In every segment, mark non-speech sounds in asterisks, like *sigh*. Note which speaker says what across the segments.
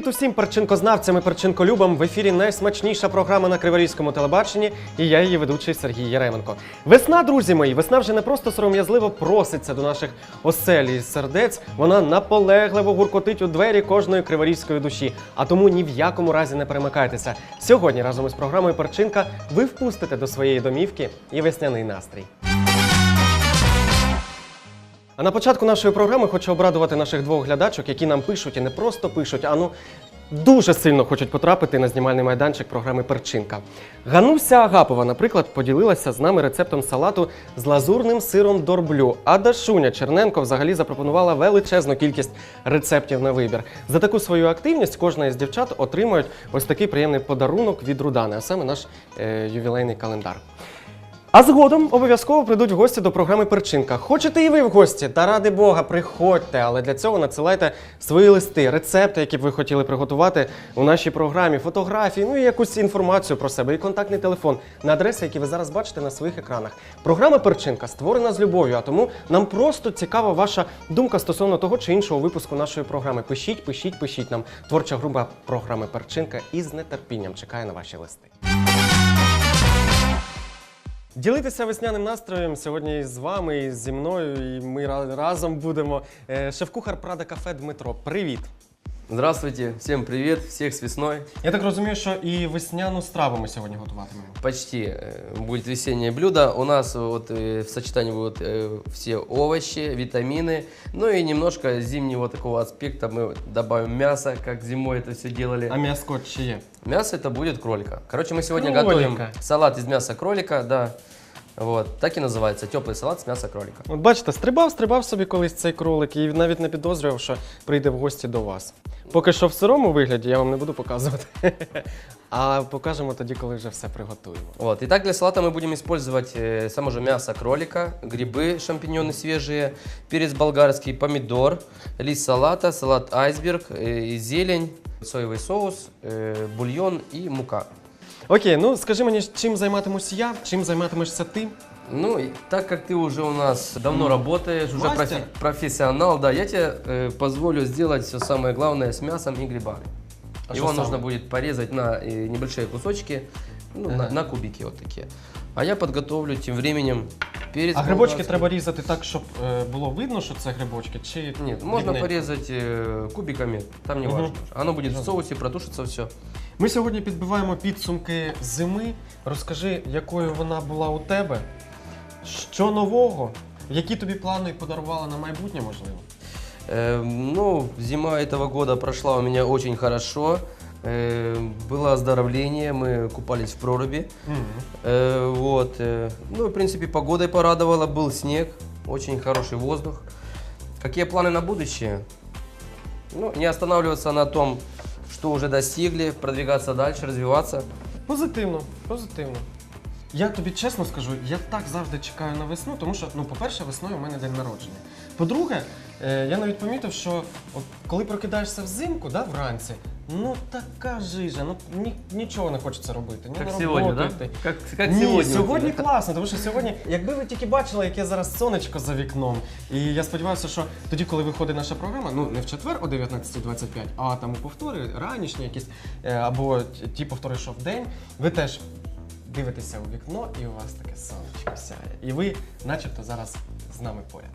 Speaker 1: Привіт усім перчинкознавцям і перчинколюбам. В ефірі найсмачніша програма на Криворізькому телебаченні, і я її ведучий Сергій Яременко. Весна, друзі мої, весна вже не просто сором'язливо проситься до наших осель і сердець. Вона наполегливо гуркотить у двері кожної криворізької душі. А тому ні в якому разі не перемикайтеся. Сьогодні разом із програмою Перчинка ви впустите до своєї домівки і весняний настрій. А на початку нашої програми хочу обрадувати наших двох глядачок, які нам пишуть і не просто пишуть, а ну дуже сильно хочуть потрапити на знімальний майданчик програми Перчинка. Гануся Агапова, наприклад, поділилася з нами рецептом салату з лазурним сиром дорблю. А Дашуня Черненко взагалі запропонувала величезну кількість рецептів на вибір. За таку свою активність кожна із дівчат отримують ось такий приємний подарунок від Рудани, а саме наш е, ювілейний календар. А згодом обов'язково прийдуть гості до програми Перчинка. Хочете і ви в гості? Та ради Бога, приходьте, але для цього надсилайте свої листи, рецепти, які б ви хотіли приготувати у нашій програмі, фотографії, ну і якусь інформацію про себе, і контактний телефон на адреси, які ви зараз бачите на своїх екранах. Програма Перчинка створена з любов'ю, а тому нам просто цікава ваша думка стосовно того чи іншого випуску нашої програми. Пишіть, пишіть, пишіть нам. Творча група програми Перчинка із нетерпінням чекає на ваші листи. Ділитися весняним настроєм сьогодні з вами і зі мною, і ми разом будемо. Е, Шеф-кухар Прада кафе Дмитро. Привіт!
Speaker 2: Здравствуйте, всем привет, всех с весной.
Speaker 1: Я так розумію, що і весняну страву ми сьогодні готуватимемо.
Speaker 2: Почти э, будет весеннее блюдо. У нас вот э, в сочетании будут э, все овощи, витамины, ну и немножко зимнего такого аспекта мы добавим мясо, как зимой это все делали.
Speaker 1: А м'яско чи є?
Speaker 2: Мясо это будет кролика. Короче, мы сегодня
Speaker 1: Кролика.
Speaker 2: готовим салат из мяса кролика, да. Вот, так и называется, теплый салат с мяса кролика.
Speaker 1: От бачите, стрибав, стрибав собі колись цей кролик і навіть не підозрював, що прийде в гості до вас. Поки що в сирому вигляді я вам не буду показувати. *laughs* А покажемо тоді, коли вже все приготуємо.
Speaker 2: Вот. Итак, для салата мы будем использовать э, само же мясо кролика, грибы, шампиньоны свежие, перец болгарский, помидор, лист салата, салат айсберг, э, зелень, соевый соус, э, бульон и мука.
Speaker 1: Окей, ну скажи мені, чим займатимусь я, чим займатимешся ти?
Speaker 2: Ну, и так как ты уже у нас давно работаешь, уже
Speaker 1: Мастер.
Speaker 2: профи- профессионал, да, я тебе э, позволю сделать все самое главное с мясом и грибами.
Speaker 1: А
Speaker 2: Его
Speaker 1: что
Speaker 2: нужно
Speaker 1: самое?
Speaker 2: будет порезать на э, небольшие кусочки, ну, на,
Speaker 1: Ага.
Speaker 2: на кубики вот такие. А я подготовлю тем временем перец
Speaker 1: А грибочки
Speaker 2: болгарский.
Speaker 1: треба різати так, щоб е, було видно, що це грибочки, чи
Speaker 2: Нет, можно
Speaker 1: дрібненько?
Speaker 2: порезать э, кубиками, там не
Speaker 1: Мгм.
Speaker 2: важно. Оно будет в соусе, протушится все.
Speaker 1: Ми сьогодні підбиваємо підсумки зими. Розкажи, якою вона була у тебе, що нового, які тобі плани подарувала на майбутнє, можливо.
Speaker 2: Э, ну, зима этого года прошла у меня очень хорошо. Э, было оздоровление, мы купались в проруби. Э, вот. э, ну, в принципе, погодой порадовала, был снег, очень хороший воздух. Какие планы на будущее? Ну, не останавливаться на том, что уже достигли, продвигаться дальше, развиваться.
Speaker 1: Позитивно, позитивно. Я тобі чесно скажу, я так завжди чекаю на весну, тому що, ну, по-перше, весною у мене день народження. По-друге, е, я навіть помітив, що от, коли прокидаєшся взимку, да, вранці, ну така жижа, ну ні, нічого не хочеться робити. Ні на роботу йти.
Speaker 2: Как, как
Speaker 1: Ні,
Speaker 2: сегодня.
Speaker 1: сьогодні класно, тому що сьогодні, якби ви тільки бачили, яке зараз сонечко за вікном. І я сподіваюся, що тоді, коли виходить наша програма, ну не в четвер о 19.25, а там у повтори, ранішні якісь, е, або ті повтори, що в день, ви теж дивитеся у вікно, і у вас таке сонечко сяє. І ви, начебто, зараз з нами поряд.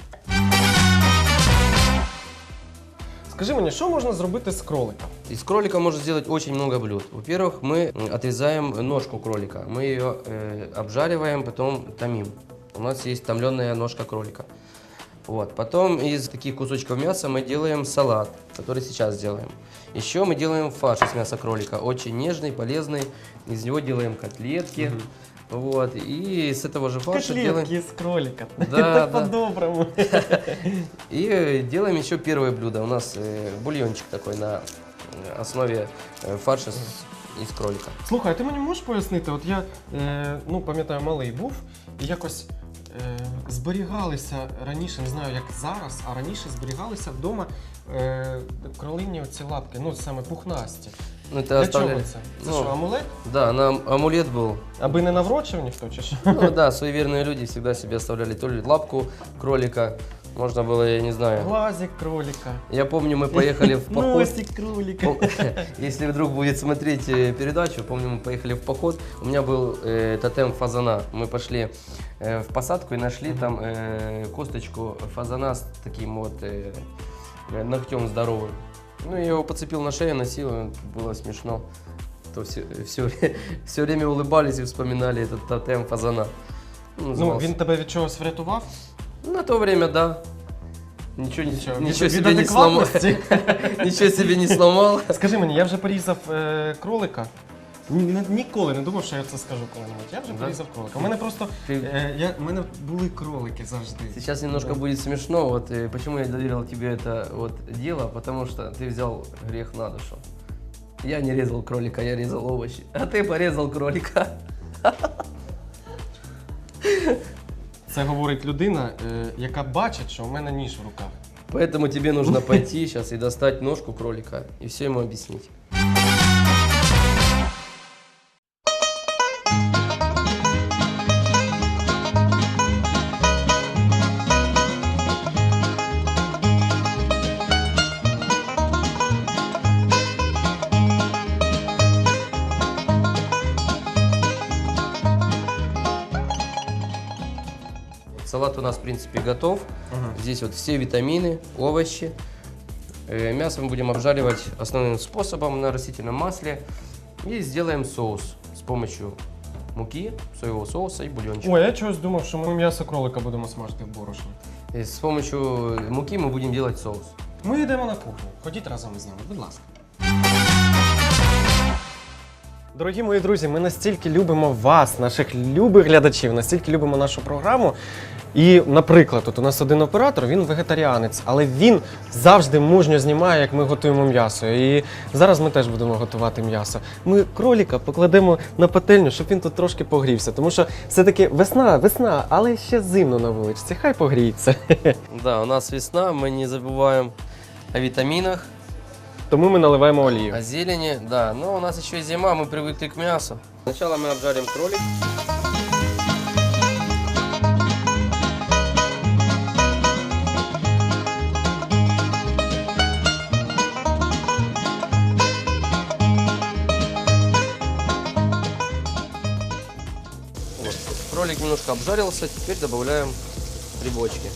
Speaker 1: Скажи мені, що можна зробити з кролика?
Speaker 2: Из кролика можно сделать очень много блюд. Во-первых, мы отрезаем ножку кролика. Мы ее э, обжариваем, потом томим. У нас есть томленная ножка кролика. Вот. Потом из таких кусочков мяса мы делаем салат, который сейчас делаем. Еще мы делаем фарш из мяса кролика. Очень нежный, полезный. Из него делаем котлетки. Вот. И с этого же фарша делаем...
Speaker 1: Котлетки з кролика.
Speaker 2: Да,
Speaker 1: так *laughs*
Speaker 2: да.
Speaker 1: по-доброму. *laughs*
Speaker 2: И э, делаем еще первое блюдо. У нас э, бульончик такой на э, основе э, фарша с- из кролика.
Speaker 1: Слухай, а ти мені можеш пояснити? От я е, ну, пам'ятаю, малий був і якось е, зберігалися раніше, не знаю як зараз, а раніше зберігалися вдома е, кролині оці лапки, ну саме пухнасті.
Speaker 2: Ну, это
Speaker 1: Для
Speaker 2: оставляли-
Speaker 1: чого це? Це
Speaker 2: Ну,
Speaker 1: що, амулет?
Speaker 2: Да, на амулет был.
Speaker 1: Аби не наврочив ніхто чи що?
Speaker 2: Ну да, суеверные люди всегда себе оставляли то ли лапку кролика, Можно было, я не знаю.
Speaker 1: Глазик кролика.
Speaker 2: Я помню, мы поехали в поход. *laughs*
Speaker 1: Носик кролика.
Speaker 2: Пом- *laughs* Если вдруг будет смотреть э, передачу, помню, мы поехали в поход. У меня был э, тотем фазана. Мы пошли э, в посадку и нашли там э, косточку фазана с таким вот э, э, ногтем здоровым. Ну, я его подцепил на шею, носил, и было смешно. То все, все, все время улыбались и вспоминали этот тотем фазана. Ну,
Speaker 1: Ну,
Speaker 2: назывался.
Speaker 1: він тебе від чогось врятував?
Speaker 2: На то время, да. Ничего, не-
Speaker 1: Нічого,
Speaker 2: ничего
Speaker 1: від,
Speaker 2: себе
Speaker 1: від
Speaker 2: не сломал.
Speaker 1: адекватності. *laughs*
Speaker 2: Ничего себе не сломал.
Speaker 1: Скажи мені, я вже порізав е, кролика. Ні- ні- Ніколи не думав, що я це скажу коли-небудь. Я вже
Speaker 2: Да?
Speaker 1: порізав кролика. У мене просто
Speaker 2: Ти-
Speaker 1: е, я, у мене були кролики завжди.
Speaker 2: Сейчас немножко
Speaker 1: Да.
Speaker 2: будет смешно. Вот э, почему я доверил тебе это вот дело, потому что ты взял грех на душу. Я не резал кролика, я резал овощи, а ты порезал кролика. *laughs*
Speaker 1: Це говорить людина, е, яка бачить, що у мене ніж в руках.
Speaker 2: Поэтому тебе нужно пойти сейчас и достать ножку кролика и все ему объяснить. принципе, готов. Здесь вот все витамины, овощи. Э, Мясо мы будем обжаривать основным способом на растительном масле. И сделаем соус с помощью муки, соевого соуса и бульончика.
Speaker 1: Ой, я чогось думав, що ми м'ясо кролика будемо смажити в борошні.
Speaker 2: И с помощью муки мы будем делать соус.
Speaker 1: Ми йдемо на кухню. Ходіть разом із нами, будь ласка. Дорогі мої друзі, ми настільки любимо вас, наших любих глядачів, настільки любимо нашу програму. І, наприклад, от у нас один оператор, він вегетаріанець, але він завжди мужньо знімає, як ми готуємо м'ясо. І зараз ми теж будемо готувати м'ясо. Ми кроліка покладемо на пательню, щоб він тут трошки погрівся. Тому що все-таки весна, весна, але ще зимно на вулиці. Хай погріється. *laughs*
Speaker 2: Да, у нас весна, мы не забываем о витаминах,
Speaker 1: Тому ми наливаємо олію.
Speaker 2: о зелени. Да, но у нас еще и зима, мы привыкли к мясу. Сначала мы обжарим кролик. Кролик немножко обжарился, теперь добавляем грибочки.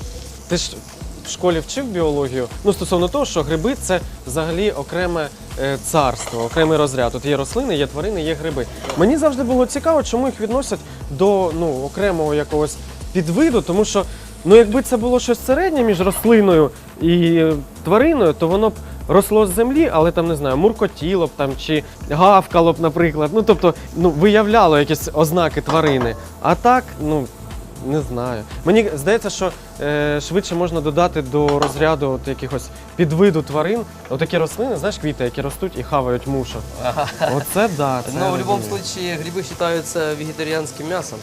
Speaker 1: Ти ж в школі вчив біологію? Ну, стосовно того, що гриби це взагалі окреме е, царство, окремий розряд. Тут є рослини, є тварини, є гриби. Мені завжди було цікаво, чому їх відносять до ну, окремого якогось підвиду, тому що ну, якби це було щось середнє між рослиною і твариною, то воно б росло з землі, але там не знаю, муркотіло б там чи гавкало б, наприклад. Ну тобто, ну виявляло якісь ознаки тварини. А так, ну не знаю. Мені здається, що е, швидше можна додати до розряду от якихось підвиду тварин. Отакі рослини, знаєш, квіти, які ростуть і хавають мушу. Оце да. Це
Speaker 2: Но
Speaker 1: я
Speaker 2: в любом
Speaker 1: розумію.
Speaker 2: случае грибы считаются вегетарианским мясом.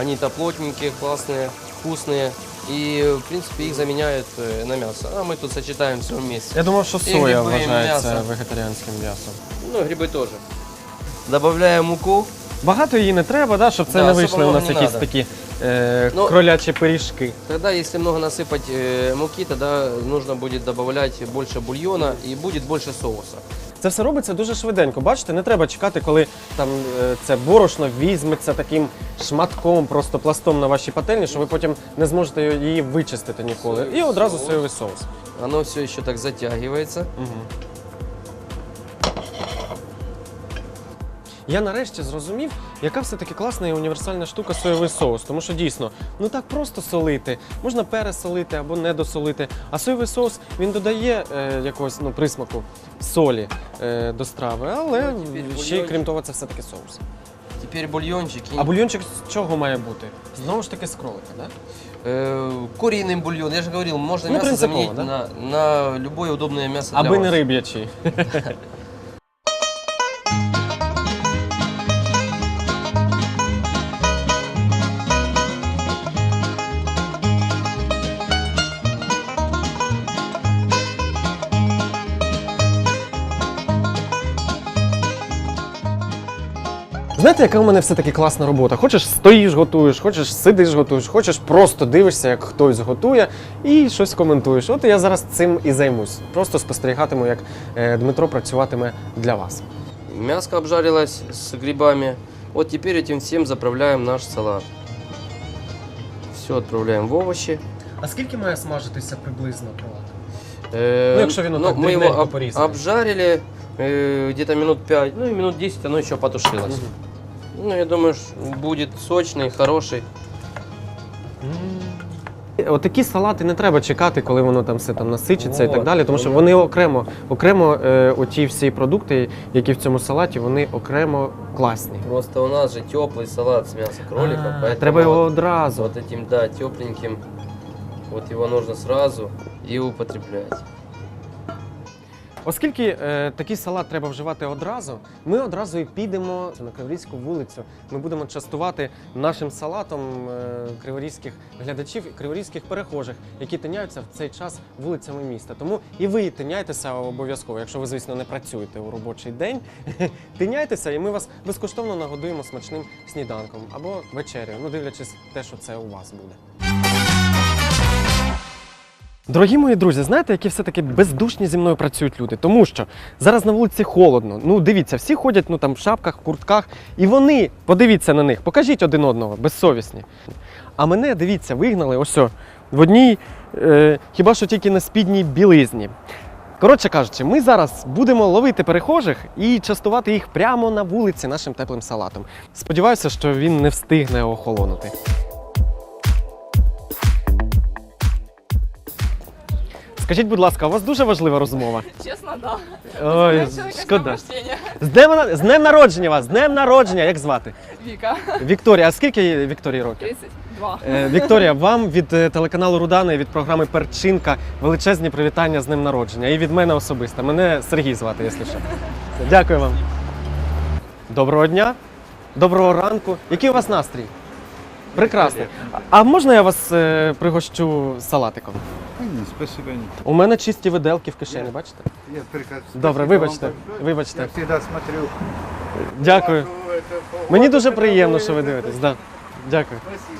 Speaker 2: Они-то плотненькие, классные, вкусные. И, в принципе, их заменяют э, на мясо. А мы тут сочетаем все вместе.
Speaker 1: Я думав, що
Speaker 2: І
Speaker 1: соя
Speaker 2: гриби, і
Speaker 1: вважається
Speaker 2: м'ясо.
Speaker 1: вегетаріанським м'ясом.
Speaker 2: Ну, грибы тоже. Добавляем муку.
Speaker 1: Багато її не треба, да, щоб це
Speaker 2: Да,
Speaker 1: не
Speaker 2: особо
Speaker 1: вийшли у
Speaker 2: много
Speaker 1: нас
Speaker 2: не
Speaker 1: якісь
Speaker 2: надо.
Speaker 1: такі е,
Speaker 2: Ну,
Speaker 1: кролячі пиріжки.
Speaker 2: Тогда, если много насыпать э, муки, тогда нужно будет добавлять больше бульона и будет больше соуса.
Speaker 1: Це все робиться дуже швиденько. Бачите, не треба чекати, коли там е, це борошно візьметься таким шматком, просто пластом на вашій пательні, що ви потім не зможете її вичистити ніколи. І одразу соєвий соус.
Speaker 2: Воно все ще так затягується.
Speaker 1: Я нарешті зрозумів, яка все-таки класна і універсальна штука соєвий соус. Тому що дійсно, ну так просто солити, можна пересолити або не досолити. А соєвий соус він додає е, якогось ну, присмаку солі е, до страви, але
Speaker 2: Ну,
Speaker 1: ще й крім того, це все-таки соус.
Speaker 2: Теперь бульончик. и-
Speaker 1: А бульйончик з чого має бути? Знову ж таки з кролика? Да?
Speaker 2: Э, куриный бульон. Я же говорил, можно
Speaker 1: Ну,
Speaker 2: мясо
Speaker 1: принципово,
Speaker 2: заменить
Speaker 1: да?
Speaker 2: на, на любое удобное мясо для
Speaker 1: Аби не риб'ячий. *laughs* Знаєте, яка у мене все-таки класна робота? Хочеш стоїш, готуєш, хочеш сидиш, готуєш, хочеш просто дивишся, як хтось готує, і щось коментуєш. От я зараз цим і займусь. Просто спостерігатиму, як е, Дмитро працюватиме для вас.
Speaker 2: Мяско обжарилось с грибами. Вот теперь этим всем заправляем наш салат. Все отправляем в овощи.
Speaker 1: А скільки має смажитися приблизно салат?
Speaker 2: Э,
Speaker 1: Ну, якщо він отак
Speaker 2: мы его
Speaker 1: дрібненько
Speaker 2: об-
Speaker 1: порізаний.
Speaker 2: обжарили э, где-то минут 5, ну и минут 10 оно еще потушилось. Ну, я думаю, ш- будет сочный, хороший.
Speaker 1: Отакі салати не треба чекати, коли воно там все там насичиться і так
Speaker 2: Вот,
Speaker 1: далі, тому що
Speaker 2: ну,
Speaker 1: вони окремо, окремо е, оті всі продукти, які в цьому салаті, вони окремо класні.
Speaker 2: Просто у нас же теплый салат с мяса кролика,
Speaker 1: А,
Speaker 2: поэтому
Speaker 1: треба його
Speaker 2: вот,
Speaker 1: одразу.
Speaker 2: вот этим, да, тепленьким, вот его нужно сразу и употреблять.
Speaker 1: Оскільки е, такий салат треба вживати одразу, ми одразу і підемо на Криворізьку вулицю. Ми будемо частувати нашим салатом е, криворізьких глядачів і криворізьких перехожих, які тиняються в цей час вулицями міста. Тому і ви тиняйтеся обов'язково, якщо ви, звісно, не працюєте у робочий день. *laughs* Тиняйтеся, і ми вас безкоштовно нагодуємо смачним сніданком або вечерею, ну дивлячись те, що це у вас буде. Дорогі мої друзі, знаєте, які все-таки бездушні зі мною працюють люди? Тому що зараз на вулиці холодно. Ну, дивіться, всі ходять ну, там, в шапках, куртках, і вони, подивіться на них, покажіть один одного, безсовісні. А мене, дивіться, вигнали ось о, в одній, е, хіба що тільки на спідній білизні. Коротше кажучи, ми зараз будемо ловити перехожих і частувати їх прямо на вулиці нашим теплим салатом. Сподіваюся, що він не встигне охолонути. Скажіть, будь ласка, у вас дуже важлива розмова.
Speaker 3: Чесно, да.
Speaker 1: Ой, шкода. З днем, на- з днем народження вас! З днем народження! Як звати?
Speaker 3: Віка,
Speaker 1: Вікторія, а скільки Вікторії років?
Speaker 3: 32.
Speaker 1: Е, Вікторія, вам від е, телеканалу Рудана і від програми Перчинка величезні привітання з днем народження. І від мене особисто. Мене Сергій звати, якщо що. Дякую вам. Доброго дня, доброго ранку. Який у вас настрій? Прекрасно. А- А можна я вас е, пригощу салатиком?
Speaker 4: Ні, спасибо. ні.
Speaker 1: У мене чисті виделки в кишені, бачите?
Speaker 4: Я прекрасно.
Speaker 1: Добре,
Speaker 4: Спасибо
Speaker 1: вибачте,
Speaker 4: вам большое.
Speaker 1: вибачте.
Speaker 4: Я всегда смотрю.
Speaker 1: Дякую.
Speaker 4: вашу эту
Speaker 1: Мені
Speaker 4: фото,
Speaker 1: дуже
Speaker 4: когда
Speaker 1: приємно,
Speaker 4: вы
Speaker 1: що ви
Speaker 4: это-
Speaker 1: дивитесь. Да. Дякую.
Speaker 4: Спасибо.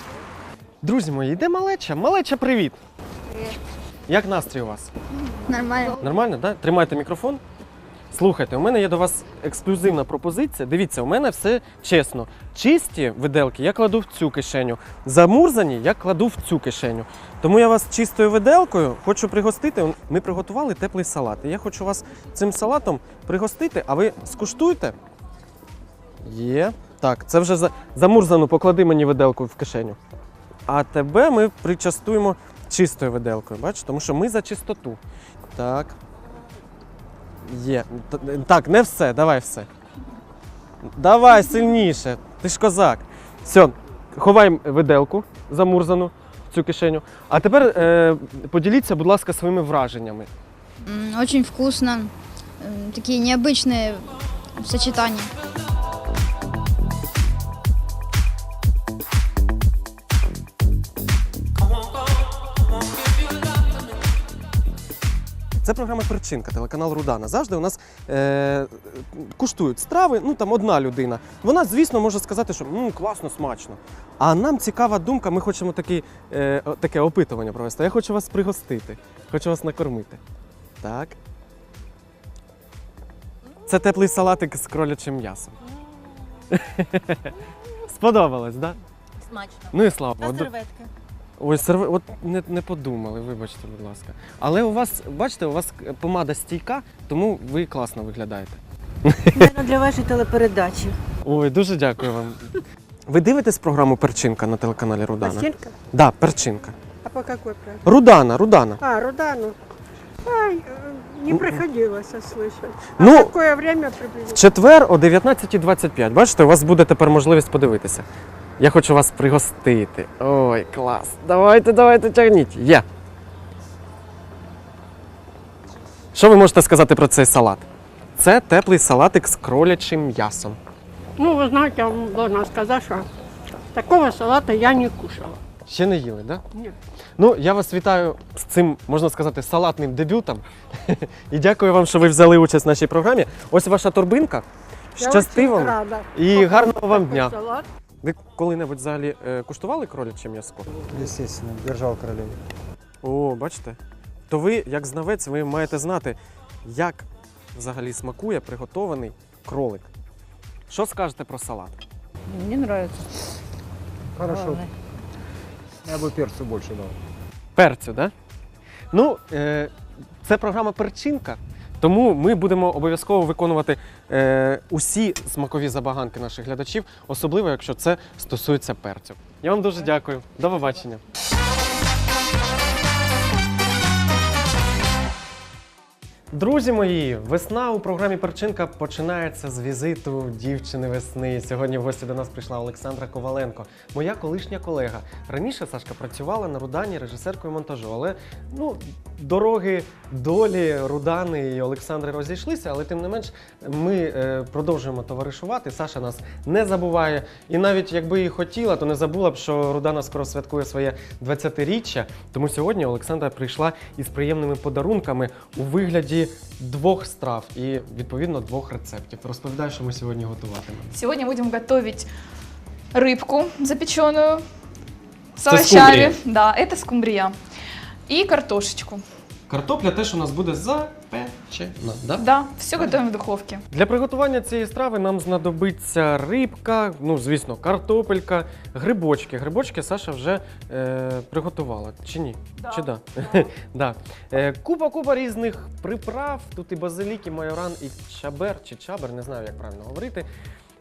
Speaker 1: Друзі мої, йде малеча. Малеча, привіт. Як настрій у вас?
Speaker 5: Нормально.
Speaker 1: Нормально, так? Да? Тримайте мікрофон. Слухайте, у мене є до вас ексклюзивна пропозиція. Дивіться, у мене все чесно. Чисті виделки я кладу в цю кишеню. Замурзані я кладу в цю кишеню. Тому я вас чистою виделкою хочу пригостити. Ми приготували теплий салат. І я хочу вас цим салатом пригостити, а ви скуштуйте. Є. Так, це вже за... замурзану, поклади мені виделку в кишеню. А тебе ми причастуємо чистою виделкою, бачиш? Тому що ми за чистоту. Так. Є. Так, не все, давай все. Давай сильніше. Ти ж козак. Все, ховай виделку замурзану в цю кишеню. А тепер е, поділіться, будь ласка, своїми враженнями.
Speaker 5: Очень вкусно. Такие необычные сочетания.
Speaker 1: Це програма Перчинка, телеканал Рудана. Завжди у нас е, куштують страви, ну там одна людина. Вона, звісно, може сказати, що «М, класно, смачно. А нам цікава думка, ми хочемо такі, е, таке опитування провести. Я хочу вас пригостити, хочу вас накормити. Так. Це теплий салатик з кролячим м'ясом. *laughs* Сподобалось, так? Да?
Speaker 6: Смачно.
Speaker 1: Ну і слава.
Speaker 6: А
Speaker 1: Богу.
Speaker 6: серветки?
Speaker 1: Ой, серве... от не, не подумали, вибачте, будь ласка. Але у вас, бачите, у вас помада стійка, тому ви класно виглядаєте.
Speaker 6: Наверно, для вашої телепередачі.
Speaker 1: Ой, дуже дякую вам. Ви дивитесь програму Перчинка на телеканалі Рудана?
Speaker 7: Пластинка?
Speaker 1: Да, Перчинка.
Speaker 7: А по какой программе?
Speaker 1: Рудана, Рудана.
Speaker 7: А, Рудану. Ай, э, не приходилось слышать. А
Speaker 1: Ну,
Speaker 7: в какое время
Speaker 1: В
Speaker 7: приблизительно?
Speaker 1: четвер о 19.25. Бачите, у вас буде тепер можливість подивитися. Я хочу вас пригостити. Ой, клас. Давайте, давайте, тягніть. Є. Що ви можете сказати про цей салат? Це теплий салатик з кролячим м'ясом.
Speaker 7: Ну, вы знаете, я вам должна сказать, что такого салата я не кушала.
Speaker 1: Ще не їли, так? Да?
Speaker 7: Ні.
Speaker 1: Ну, я вас вітаю з цим, можна сказати, салатним дебютом. *laughs* І дякую вам, що ви взяли участь в нашій програмі. Ось ваша торбинка.
Speaker 7: Я
Speaker 1: Щасти вам
Speaker 7: рада.
Speaker 1: і гарного вам дня.
Speaker 7: салат.
Speaker 1: Ви коли-небудь взагалі е, куштували кроляче м'ясо?
Speaker 3: Естественно, держал королеву.
Speaker 1: О, бачите? То ви, як знавець, ви маєте знати, як взагалі смакує приготований кролик. Що скажете про салат?
Speaker 6: Мне нравится.
Speaker 3: Хорошо. Я бы перцу больше дал.
Speaker 1: Перцю, да? Ну, е, це програма перчинка, тому ми будемо обов'язково виконувати е, усі смакові забаганки наших глядачів, особливо якщо це стосується перцю. Я вам дуже дякую. До побачення. Друзі мої, весна у програмі Перчинка починається з візиту дівчини весни. Сьогодні в гості до нас прийшла Олександра Коваленко, моя колишня колега. Раніше Сашка працювала на Рудані режисеркою монтажу, але ну, дороги долі Рудани і Олександри розійшлися, але тим не менш ми е, продовжуємо товаришувати. Саша нас не забуває. І навіть якби і хотіла, то не забула б, що Рудана скоро святкує своє 20-річчя. Тому сьогодні Олександра прийшла із приємними подарунками у вигляді двох страв і відповідно двох рецептів. Розповідаю, що ми сьогодні готуватимемо.
Speaker 8: Сегодня будем готовить рыбку запеченную с
Speaker 1: Это
Speaker 8: овощами.
Speaker 1: скумбрия.
Speaker 8: Да, это скумбрия. И картошечку.
Speaker 1: Картопля теж у нас буде запечена. Да?
Speaker 8: Да, все готовим в духовке.
Speaker 1: Для приготування цієї страви нам знадобиться рибка, ну звісно, картопелька, грибочки. Грибочки Саша вже е, приготувала. Чи ні?
Speaker 8: Да.
Speaker 1: Чи да? *laughs* да. Е, купа купа різних приправ. Тут і базилік, і майоран, і чабер, чи чабер, не знаю, як правильно говорити.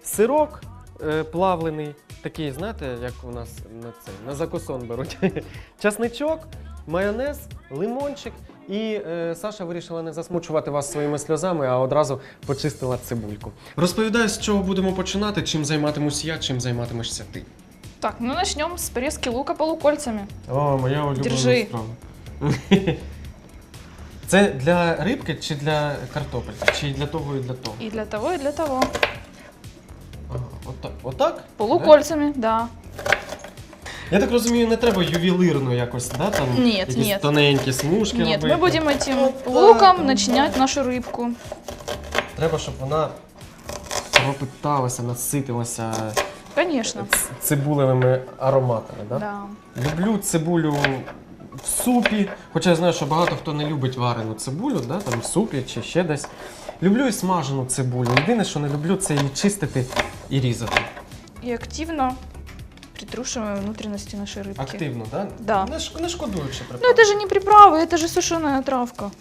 Speaker 1: Сирок е, плавлений, такий, знаєте, як у нас на цей, на закусон беруть. *laughs* Часничок, майонез, лимончик. І е, Саша вирішила не засмучувати вас своїми сльозами, а одразу почистила цибульку. Розповідай, з чого будемо починати, чим займатимусь я, чим займатимешся ти.
Speaker 8: Так, ну начнем с порезки лука полукольцами.
Speaker 1: О, моя улюблена
Speaker 8: Держи.
Speaker 1: страва. *laughs* Це для рибки чи для картопельки? Чи для того і для того?
Speaker 8: И для того, и для того.
Speaker 1: Ага, отак? отак?
Speaker 8: Полукольцами, да.
Speaker 1: Я так розумію, не треба ювелирно якось, да? Там
Speaker 8: Ні,
Speaker 1: якісь
Speaker 8: ні.
Speaker 1: тоненькі смужки
Speaker 8: Нет,
Speaker 1: робити.
Speaker 8: мы будем этим
Speaker 1: Вот так
Speaker 8: луком
Speaker 1: вот.
Speaker 8: начинять нашу рыбку.
Speaker 1: Треба, щоб вона пропиталася, наситилася
Speaker 8: Конечно.
Speaker 1: ц- цибулевими ароматами. Да?
Speaker 8: Да.
Speaker 1: Люблю цибулю в супі, хоча я знаю, що багато хто не любить варену цибулю, да? там в супі чи ще десь. Люблю і смажену цибулю. Єдине, що не люблю, це її чистити і різати.
Speaker 8: И активно притрушиваем внутренности нашей рыбки.
Speaker 1: Активно, да?
Speaker 8: Да.
Speaker 1: Не, шк- не шкодуючи
Speaker 8: Ну это же не приправы, это же сушеная травка.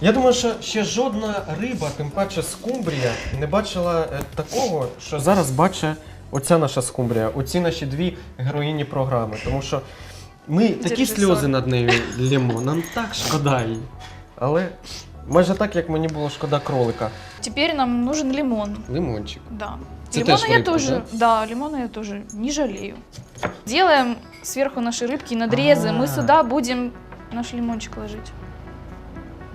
Speaker 1: Я думаю, що ще жодна риба, тим паче скумбрія, не бачила е, такого, що зараз бачить оця наша скумбрія, оці наші дві героїні програми. Тому що ми такі
Speaker 8: Держи
Speaker 1: сльози
Speaker 8: сон.
Speaker 1: над нею лємо, нам так шкода її. Але майже так, як мені було шкода кролика.
Speaker 8: Теперь нам нужен лимон.
Speaker 1: Лимончик.
Speaker 8: Да.
Speaker 1: Це
Speaker 8: лимона
Speaker 1: теж
Speaker 8: я
Speaker 1: рыбка,
Speaker 8: тоже, да? лимона я тоже не жалею. Делаем сверху наши рыбки надрезы.
Speaker 1: А.
Speaker 8: Мы сюда будем наш лимончик ложить.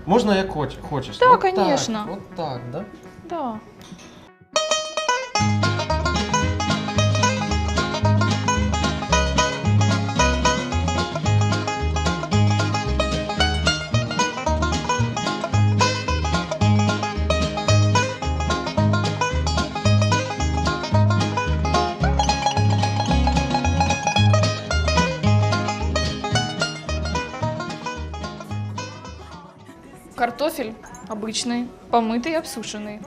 Speaker 1: Можна як хоч, хочеш.
Speaker 8: Да,
Speaker 1: От так,
Speaker 8: конечно.
Speaker 1: От так, да?
Speaker 8: Да. Картофель обычный, помытый и обсушенный.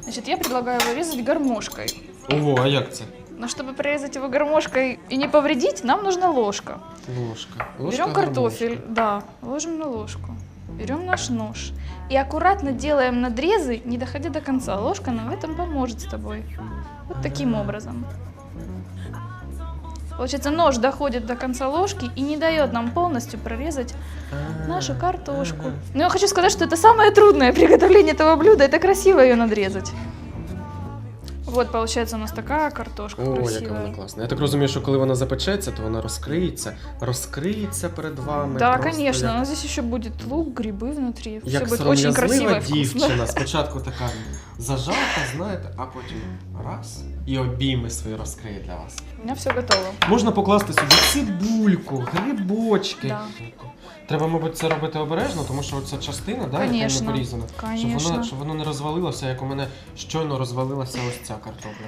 Speaker 8: Значит, я предлагаю его резать гармошкой.
Speaker 1: Ого, а як це?
Speaker 8: Но чтобы порезать его гармошкой и не повредить, нам нужна ложка.
Speaker 1: Ложка. Ложка
Speaker 8: Берем картофель, да, ложим на ложку. Берем наш нож и аккуратно делаем надрезы, не доходя до конца. Ложка нам в этом поможет с тобой. Вот таким образом. Получается, нож доходит до конца ложки и не дает нам полностью прорезать нашу картошку. Но я хочу сказать, что это самое трудное приготовление этого блюда. Это красиво ее надрезать. Вот, получается у нас такая картошка
Speaker 1: О, яка вона класна. Я так розумію, що коли вона запечеться, то вона розкриється, розкриється перед вами.
Speaker 8: Да,
Speaker 1: просто
Speaker 8: конечно,
Speaker 1: як-
Speaker 8: но здесь еще будет лук, грибы внутри. Все
Speaker 1: Як
Speaker 8: будет очень красиво
Speaker 1: сором'язлива
Speaker 8: и вкусно.
Speaker 1: дівчина, *laughs* спочатку така зажата, знаєте, а потім раз і обійми свої розкриє для вас.
Speaker 8: У меня все готово.
Speaker 1: Можна покласти сюди цибульку, грибочки.
Speaker 8: Да.
Speaker 1: Треба, мабуть, це робити обережно, тому що оця частина, да, яка не
Speaker 8: Конечно,
Speaker 1: порізана, щоб
Speaker 8: конечно.
Speaker 1: воно, щоб воно не розвалилося, як у мене щойно розвалилася ось ця картопля.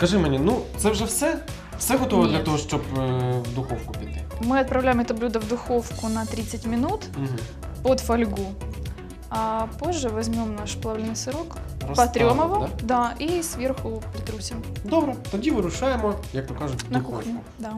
Speaker 1: Скажи мені, ну це вже все? Все готово
Speaker 8: Ні.
Speaker 1: для того, щоб е, в духовку піти?
Speaker 8: Мы отправляем это блюдо в духовку на 30 минут
Speaker 1: Угу.
Speaker 8: под фольгу. А позже возьмем наш плавленый сырок,
Speaker 1: Розставимо,
Speaker 8: потрем его,
Speaker 1: да?
Speaker 8: да, и сверху притрусим
Speaker 1: Добре, тоді вирушаємо, як то кажуть, в
Speaker 8: на
Speaker 1: духовку.
Speaker 8: кухню. Да.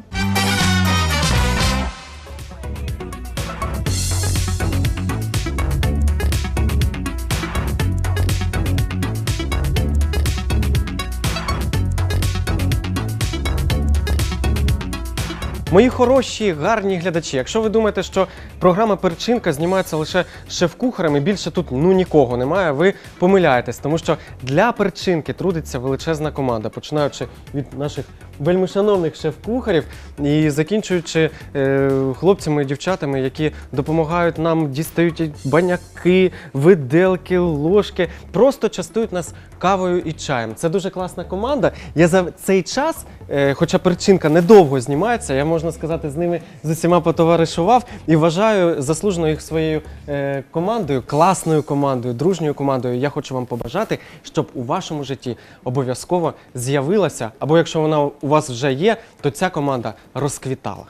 Speaker 1: Мої хороші, гарні глядачі. Якщо ви думаєте, що програма Перчинка знімається лише шеф-кухарем і більше тут ну нікого немає, ви помиляєтесь, тому що для перчинки трудиться величезна команда, починаючи від наших вельмишановних шеф-кухарів і закінчуючи е, хлопцями і дівчатами, які допомагають нам, дістають баняки, виделки, ложки, просто частують нас кавою і чаєм. Це дуже класна команда. Я за цей час, е, хоча перчинка недовго знімається, я можна сказати, з ними з усіма потоваришував і вважаю заслужено їх своєю е, командою, класною командою, дружньою командою. Я хочу вам побажати, щоб у вашому житті обов'язково з'явилася, або якщо вона у вас вже є, то ця команда розквітала.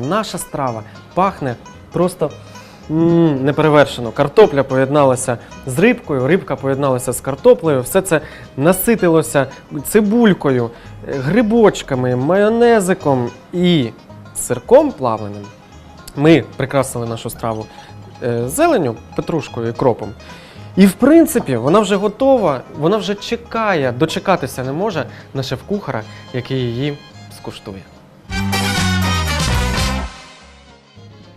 Speaker 1: Наша страва пахне просто м, неперевершено. Картопля поєдналася з рибкою, рибка поєдналася з картоплею. Все це наситилося цибулькою, грибочками, майонезиком і сирком плавленим. Ми прикрасили нашу страву е, зеленю, петрушкою і кропом. І в принципі, вона вже готова, вона вже чекає, дочекатися не може на шеф-кухара, який її скуштує.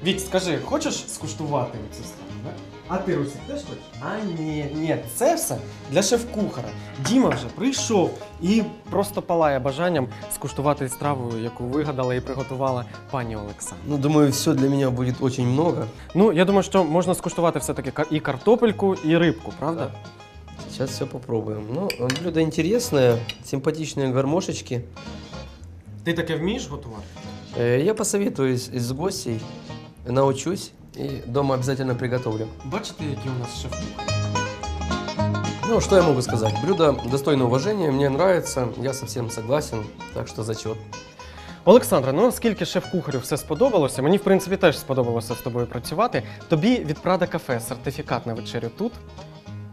Speaker 1: Вік, скажи, хочеш скуштувати цю страву? Да? А ти, Русик, теж хочеш? А ні, ні, це все для шеф-кухара. Діма вже прийшов і просто палає бажанням скуштувати страву, яку вигадала і приготувала пані Олександра.
Speaker 2: Ну, думаю, все для меня будет очень много.
Speaker 1: Ну, я думаю, що можна скуштувати все-таки і картопельку, і рибку, правда?
Speaker 2: Сейчас все попробуем. Ну, блюдо интересное, симпатичные гармошечки.
Speaker 1: Ти таке вмієш готувати?
Speaker 2: Э, Я посоветуюсь с гостей, научусь и дома обязательно приготовлю.
Speaker 1: Бачите, які у нас шеф-кухар?
Speaker 2: Ну, что я могу сказать? Блюдо достойно уважения, мне нравится, я совсем согласен, так что зачет.
Speaker 1: Олександра, ну оскільки шеф-кухарю все сподобалося, мені в принципі теж сподобалося з тобою працювати. Тобі від Прада кафе сертифікат на вечерю тут.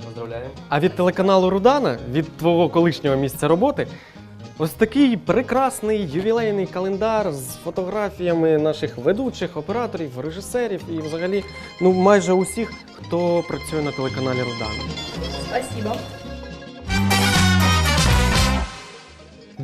Speaker 2: Поздравляем.
Speaker 1: А від телеканалу Рудана, від твого колишнього місця роботи, ось такий прекрасний ювілейний календар з фотографіями наших ведучих, операторів, режисерів і взагалі ну майже усіх, хто працює на телеканалі Рудана.
Speaker 8: Спасибо.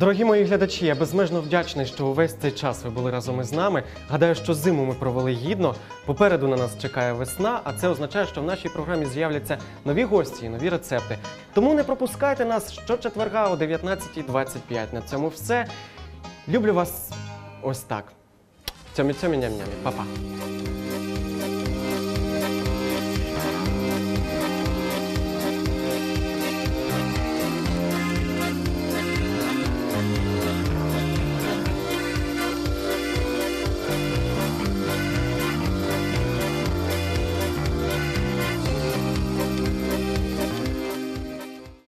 Speaker 1: Дорогі мої глядачі, я безмежно вдячний, що увесь цей час ви були разом із нами. Гадаю, що зиму ми провели гідно. Попереду на нас чекає весна, а це означає, що в нашій програмі з'являться нові гості і нові рецепти. Тому не пропускайте нас щочетверга о 19.25. На цьому все. Люблю вас ось так. Цьомі цьомі ням нямі Па-па.